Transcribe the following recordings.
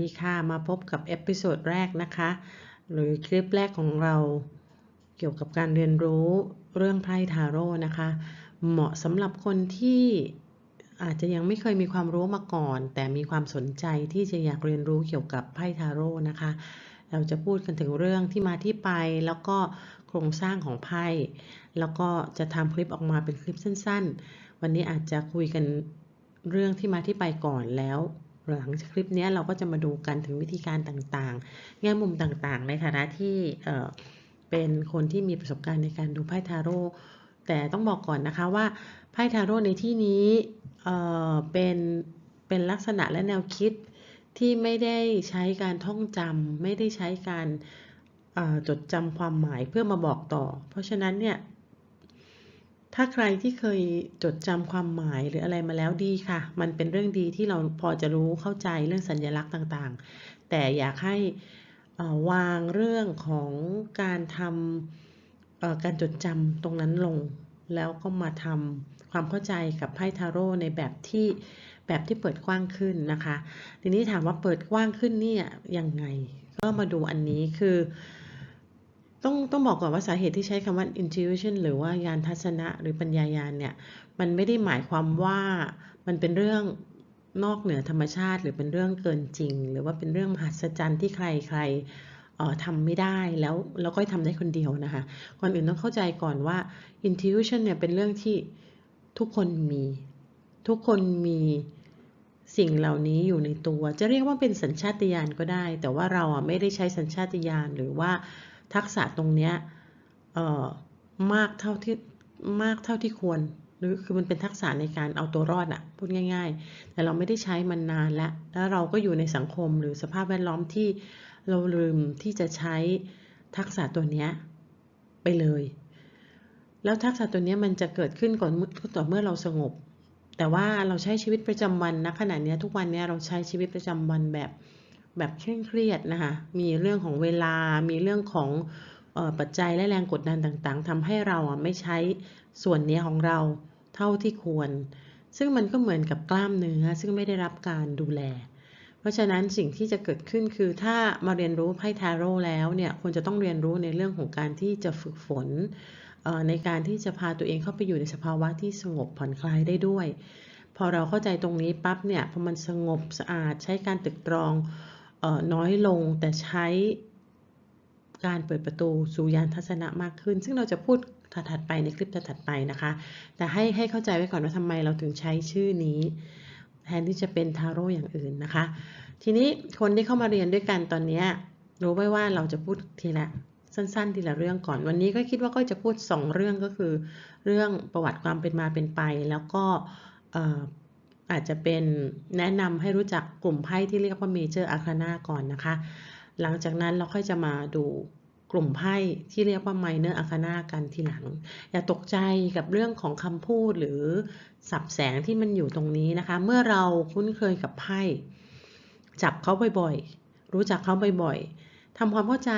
ดีค่ะ มาพบกับเอพิโซดแรกนะคะ หรือคลิปแรกของเราเกี่ยวกับการเรียนรู้เรื่องไพ่ทาโร่นะคะ เหมาะสำหรับคนที่อาจจะยังไม่เคยมีความรู้มาก่อน แต่มีความสนใจที่จะอยากเรียนรู้เกี่ยวกับไพ่ทาโร่นะคะ เราจะพูดกันถึงเรื่องที่มาที่ไป แล้วก็โครงสร้างของไพ่ แล้วก็จะทำคลิปออกมาเป็นคลิปสั้น ๆ วันนี้อาจจะคุยกันเรื่องที่มาที่ไปก่อนแล้ว หลังจากคลิปนี้เราก็จะมาดูกันถึงวิธีการต่างๆ แง่มุมต่างๆ ในฐานะที่เป็นคนที่มีประสบการณ์ในการดูไพ่ทาโร่แต่ต้องบอกก่อนนะคะว่าไพ่ทาโร่ในที่นี้เเป็นเป็นลักษณะและแนวคิดที่ไม่ได้ใช้การท่องจำไม่ได้ใช้การจดจำความหมายเพื่อมาบอกต่อ เพราะฉะนั้นเนี่ย ถ้าใครที่เคยจดจำความหมายหรืออะไรมาแล้วดีค่ะ มันเป็นเรื่องดีที่เราพอจะรู้เข้าใจเรื่องสัญลักษณ์ต่างๆ แต่อยากให้วางเรื่องของการทำการจดจำตรงนั้นลง แล้วก็มาทำความเข้าใจกับไพ่ทาโร่ในแบบที่แบบที่เปิดกว้างขึ้นนะคะ ทีนี้ถามว่าเปิดกว้างขึ้นนี่ยังไง ก็มาดูอันนี้คือ ต้องต้องบอกก่อนว่าสาเหตุที่ใช้คำว่า intuition หรือว่ายานทัศนะหรือปัญญายานเนี่ย มันไม่ได้หมายความว่ามันเป็นเรื่องนอกเหนือธรรมชาติ หรือเป็นเรื่องเกินจริง หรือว่าเป็นเรื่องมหัศจรรย์ที่ใครใครทำไม่ได้แล้วแล้วก็ทำได้คนเดียวนะคะ ก่อนอื่นต้องเข้าใจก่อนว่า intuition เนี่ยเป็นเรื่องที่ทุกคนมี ทุกคนมีสิ่งเหล่านี้อยู่ในตัว จะเรียกว่าเป็นสัญชาตญาณก็ได้ แต่ว่าเราอะไม่ได้ใช้สัญชาตญาณหรือว่า ทักษะตรงเนี้ยมากเท่าที่มากเท่าที่ควรหรือคือมันเป็นทักษะในการเอาตัวรอดอะพูดง่าย ๆ แต่เราไม่ได้ใช้มันนานแล้วแล้วเราก็อยู่ในสังคมหรือสภาพแวดล้อมที่เราลืมที่จะใช้ทักษะตัวเนี้ยไปเลย แล้วทักษะตัวนี้มันจะเกิดขึ้นก่อนต่อเมื่อเราสงบ แต่ว่าเราใช้ชีวิตประจำวันนะขณะนี้ทุกวันนี้เราใช้ชีวิตประจำวันแบบ แบบเคร่งเครียดนะคะ มีเรื่องของเวลา มีเรื่องของปัจจัยและแรงกดดันต่างๆทำให้เราไม่ใช้ส่วนนี้ของเราเท่าที่ควร ซึ่งมันก็เหมือนกับกล้ามเนื้อซึ่งไม่ได้รับการดูแล เพราะฉะนั้นสิ่งที่จะเกิดขึ้นคือถ้ามาเรียนรู้ไพ่ทาโร่แล้วเนี่ยควรจะต้องเรียนรู้ในเรื่องของการที่จะฝึกฝนในการที่จะพาตัวเองเข้าไปอยู่ในสภาวะที่สงบผ่อนคลายได้ด้วย พอเราเข้าใจตรงนี้ปั๊บเนี่ยพอมันสงบสะอาดใช้การตึกตรอง น้อยลงแต่ใช้การเปิดประตูสู่ยานทัศนะมากขึ้น ซึ่งเราจะพูดถัดไปในคลิปถัดไปนะคะ แต่ให้ให้เข้าใจไว้ก่อนว่าทำไมเราถึงใช้ชื่อนี้ แทนที่จะเป็นทาโร่อย่างอื่นนะคะ ทีนี้คนที่เข้ามาเรียนด้วยกันตอนนี้รู้ไว้ว่าเราจะพูดทีละสั้นๆ ทีละเรื่องก่อน วันนี้ก็คิดว่าก็จะพูด 2 เรื่องก็คือ เรื่องประวัติความเป็นมาเป็นไป แล้วก็ อาจจะเป็นแนะนำให้รู้จักกลุ่มไพ่ที่เรียกว่าเมเจอร์อาคานาก่อนนะคะ หลังจากนั้นเราค่อยจะมาดูกลุ่มไพ่ที่เรียกว่าไมเนอร์อาคานากันทีหลัง อย่าตกใจกับเรื่องของคำพูดหรือสับแสงที่มันอยู่ตรงนี้นะคะ เมื่อเราคุ้นเคยกับไพ่จับเขาบ่อยๆ รู้จักเขาบ่อยๆทำความเข้าใจ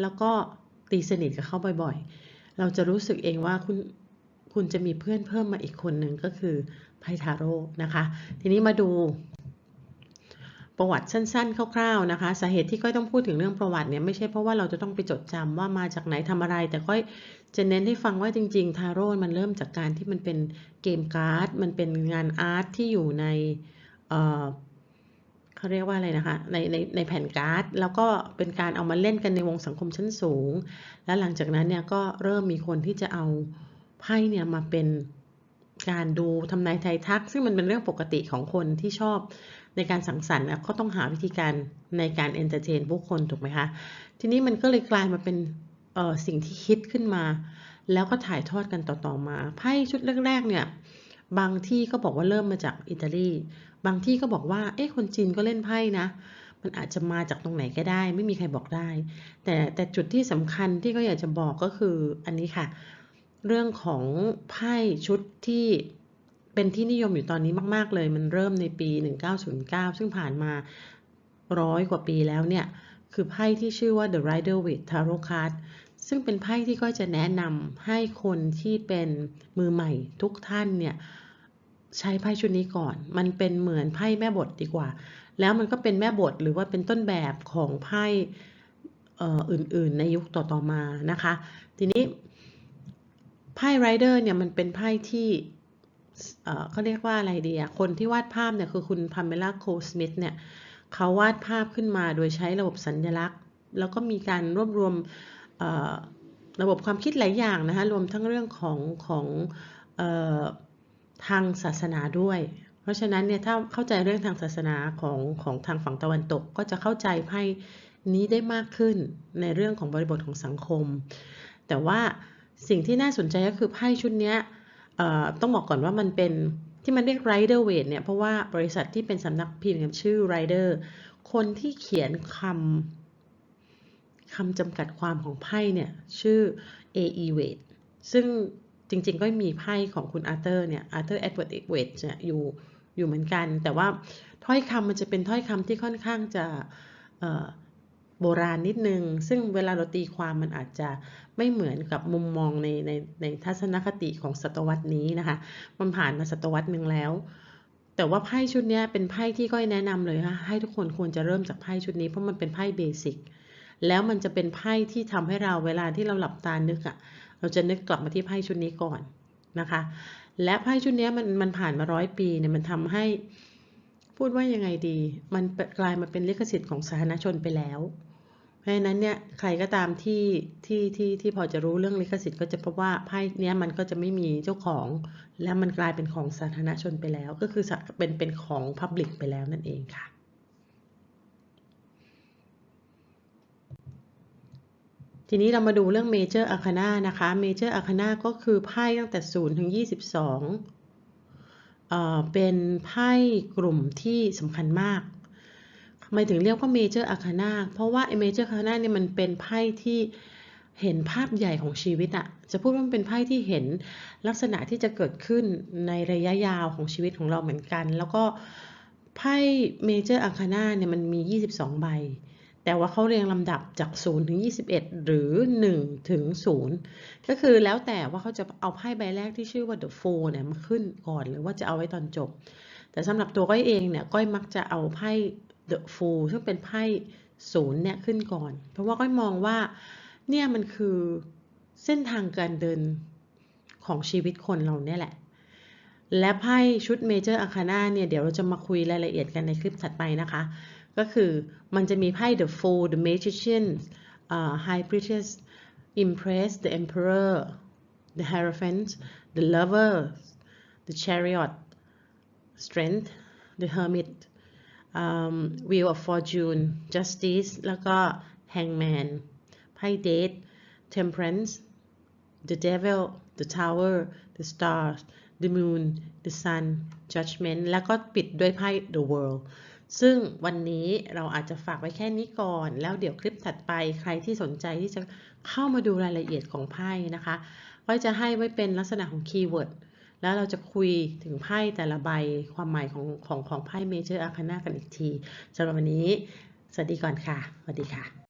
แล้วก็ตีสนิทกับเขาบ่อยๆ เราจะรู้สึกเองว่าคุณ คุณจะมีเพื่อนเพิ่มมาอีกคนหนึ่งก็คือไพทาโร่นะคะ ทีนี้มาดูประวัติสั้นๆ คร่าวๆ นะคะ สาเหตุที่ก้อยต้องพูดถึงเรื่องประวัติเนี่ยไม่ใช่เพราะว่าเราจะต้องไปจดจำว่ามาจากไหนทำอะไร แต่ก้อยจะเน้นให้ฟังว่าจริง ๆ ทาโร่มันเริ่มจากการที่มันเป็นเกมการ์ด มันเป็นงานอาร์ตที่อยู่ในเขาเรียกว่าอะไรนะคะ ในในในแผ่นการ์ด แล้วก็เป็นการเอามาเล่นกันในวงสังคมชั้นสูง แล้วหลังจากนั้นเนี่ยก็เริ่มมีคนที่จะเอา ไพ่เนี่ยมาเป็นการดูทำนายไทยทัก ซึ่งมันเป็นเรื่องปกติของคนที่ชอบในการสังสรรค์ก็ต้องหาวิธีการในการเอนเตอร์เทนผู้คนถูกไหมคะ ทีนี้มันก็เลยกลายมาเป็นสิ่งที่คิดขึ้นมา แล้วก็ถ่ายทอดกันต่อๆมาไพ่ชุดแรกๆเนี่ยบางที่ก็บอกว่าเริ่มมาจากอิตาลี บางที่ก็บอกว่า เอ๊ะ คนจีนก็เล่นไพ่นะ มันอาจจะมาจากตรงไหนก็ได้ ไม่มีใครบอกได้ แต่แต่จุดที่สำคัญที่ก็อยากจะบอกก็คืออันนี้ค่ะ เรื่องของไพ่ชุดที่เป็นที่นิยมอยู่ตอนนี้มาก ๆ เลย มันเริ่มในปี 1909 ซึ่งผ่านมาร้อยกว่าปีแล้วเนี่ย คือไพ่ที่ชื่อว่า The Rider with Tarot Card ซึ่งเป็นไพ่ที่ก็จะแนะนำให้คนที่เป็นมือใหม่ทุกท่านเนี่ย ใช้ไพ่ชุดนี้ก่อน มันเป็นเหมือนไพ่แม่บทดีกว่า แล้วมันก็เป็นแม่บทหรือว่าเป็นต้นแบบของไพ่อื่นๆ ในยุคต่อๆมานะคะ ทีนี้ ไพ่ไรเดอร์เนี่ยมันเป็นไพ่ที่เขาเรียกว่าอะไรดีอะคนที่วาดภาพเนี่ยคือคุณพาเมล่าโคสมิธเนี่ยเขาวาดภาพขึ้นมาโดยใช้ระบบสัญลักษณ์ แล้วก็มีการรวบรวมระบบความคิดหลายอย่างนะคะรวมทั้งเรื่องของของออทางศาสนาด้วย เพราะฉะนั้นเนี่ยถ้าเข้าใจเรื่องทางศาสนาของของทางฝั่งตะวันตก ก็จะเข้าใจไพ่นี้ได้มากขึ้นในเรื่องของบริบทของสังคม แต่ว่า สิ่งที่น่าสนใจก็คือไพ่ชุดนี้ต้องบอกก่อนว่ามันเป็นที่มันเรียก Rider w a i t เนี่ย เพราะว่าบริษัทที่เป็นสำนักพิมพ์ชื่อ Rider คนที่เขียนคำคำจำกัดความของไพ่เนี่ย ชื่อ A.E. w a i t ซึ่งจริงๆ ก็มีไพ่ของคุณอาร์เธอร์เนี่ยอาร์เธอร์เอ็ดเวิร์ดเวทเนี่ยอยู่อยู่เหมือนกัน แต่ว่าถ้อยคำมันจะเป็นถ้อยคำที่ค่อนข้างจะ โบราณนิดนึง ซึ่งเวลาเราตีความมันอาจจะไม่เหมือนกับมุมมองในในในทัศนคติของศตวรรษนี้นะคะ มันผ่านมาศตวรรษหนึ่งแล้ว แต่ว่าไพ่ชุดนี้เป็นไพ่ที่ก้อยแนะนำเลยค่ะให้ทุกคนควรจะเริ่มจากไพ่ชุดนี้เพราะมันเป็นไพ่เบสิกแล้วมันจะเป็นไพ่ที่ทำให้เราเวลาที่เราหลับตานึกอะเราจะนึกกลับมาที่ไพ่ชุดนี้ก่อนนะคะ และไพ่ชุดนี้มันมันผ่านมาร้อยปีเนี่ยมันทำให้พูดว่ายังไงดี มันกลายมาเป็นลิขสิทธิ์ของสาธารณชนไปแล้ว ราะฉะนั้นเนี่ยใครก็ตามที่ที่ที่ที่พอจะรู้เรื่องลิขสิทธิ์ก็จะพบว่าไพ่เนี้ยมันก็จะไม่มีเจ้าของ และมันกลายเป็นของสาธารณชนไปแล้ว ก็คือเป็นเป็นของ Public ไปแล้วนั่นเองค่ะทีนี้เรามาดูเรื่อง Major Arcana นะคะ Major Arcana ก็คือไพ่ตั้งแต่ 0 ถึง 22เอ่อเป็นไพ่กลุ่มที่สำคัญมาก ไมถึงเรียกว่า Major Arcana เพราะว่า Major Arcana เนี่ยมันเป็นไพ่ที่เห็นภาพใหญ่ของชีวิตอะจะพูดว่ามันเป็นไพ่ที่เห็นลักษณะที่จะเกิดขึ้นในระยะยาวของชีวิตของเราเหมือนกัน แล้วก็ไพ่ Major Arcana เนี่ยมันมี 22 ใบ แต่ว่าเขาเรียงลำดับจาก 0 ถึง 21 หรือ 1 ถึง 0 ก็คือแล้วแต่ว่าเขาจะเอาไพ่ใบแรกที่ชื่อว่า The Fool เนี่ยมาขึ้นก่อนหรือว่าจะเอาไว้ตอนจบ แต่สำหรับตัวก้อยเองเนี่ยก้อยมักจะเอาไพ่ The Fool ซึ่งเป็นไพ่ศูนย์เนี่ยขึ้นก่อน เพราะว่าก้อยมองว่าเนี่ยมันคือเส้นทางการเดินของชีวิตคนเราเนี่ยแหละ และไพ่ชุด Major Arcana เนี่ย เดี๋ยวเราจะมาคุยรายละเอียดกันในคลิปถัดไปนะคะ ก็คือมันจะมีไพ่ The Fool The Magician uh, High Priestess Impress The Emperor The Hierophant The Lover The Chariot Strength The Hermit Wheel of Fortune Justice แล้วก็ Hangman ไพ่ Date Temperance The Devil The Tower The Stars The Moon The Sun Judgment แล้วก็ปิดด้วยไพ่ The World ซึ่งวันนี้เราอาจจะฝากไว้แค่นี้ก่อน แล้วเดี๋ยวคลิปถัดไปใครที่สนใจที่จะเข้ามาดูรายละเอียดของไพ่นะคะ ก็จะให้ไว้เป็นลักษณะของคีย์เวิร์ด แล้วเราจะคุยถึงไพ่แต่ละใบความหมายของของของไพ่เมเจอร์อาคานากันอีกทีสำหรับวันนี้ สวัสดีก่อนค่ะ สวัสดีค่ะ